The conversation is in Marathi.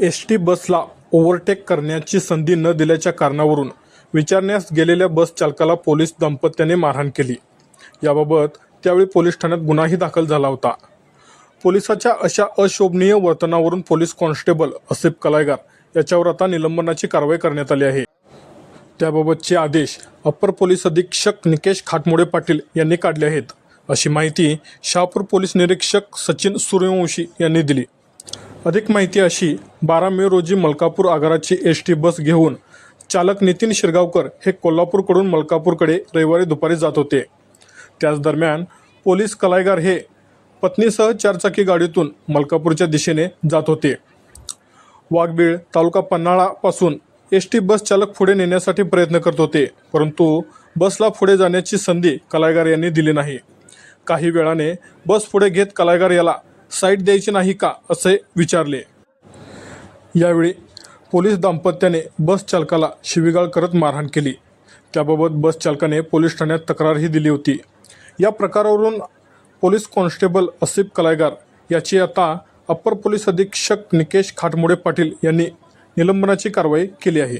एस टी बसला ओव्हरटेक करण्याची संधी न दिल्याच्या कारणावरून विचारण्यास गेलेल्या बस चालकाला पोलीस दंपत्याने मारहाण केली. याबाबत त्यावेळी पोलीस ठाण्यात गुन्हाही दाखल झाला होता. पोलिसाच्या अशा अशोभनीय वर्तनावरून पोलीस कॉन्स्टेबल असिफ कलायगार याच्यावर आता निलंबनाची कारवाई करण्यात आली आहे. त्याबाबतचे आदेश अप्पर पोलीस अधीक्षक निकेश खाटमोडे पाटील यांनी काढले आहेत. अशी माहिती शहापूर पोलीस निरीक्षक सचिन सूर्यवंशी यांनी दिली. अधिक माहिती अशी बारा मे रोजी मलकापूर आगाराची एस टी बस घेऊन चालक नितीन शिरगावकर हे कोल्हापूरकडून मलकापूरकडे रविवारी दुपारी जात होते. त्याच दरम्यान पोलीस कलायगार हे पत्नीसह चारचाकी गाडीतून मलकापूरच्या दिशेने जात होते. वाघबीळ तालुका पन्हाळापासून एस टी बस चालक पुढे नेण्यासाठी प्रयत्न करत होते परंतु बसला पुढे जाण्याची संधी कलायगार यांनी दिली नाही. काही वेळाने बस पुढे घेत कलायगार याला साईट द्यायची नाही का असे विचारले. यावेळी पोलीस दाम्पत्याने बस चालकाला शिवीगाळ करत मारहाण केली. त्याबाबत बस चालकाने पोलीस ठाण्यात तक्रारही दिली होती. या प्रकारावरून पोलीस कॉन्स्टेबल असिफ कलायगार याची आता अप्पर पोलीस अधीक्षक निकेश खाटमोडे पाटील यांनी निलंबनाची कारवाई केली आहे.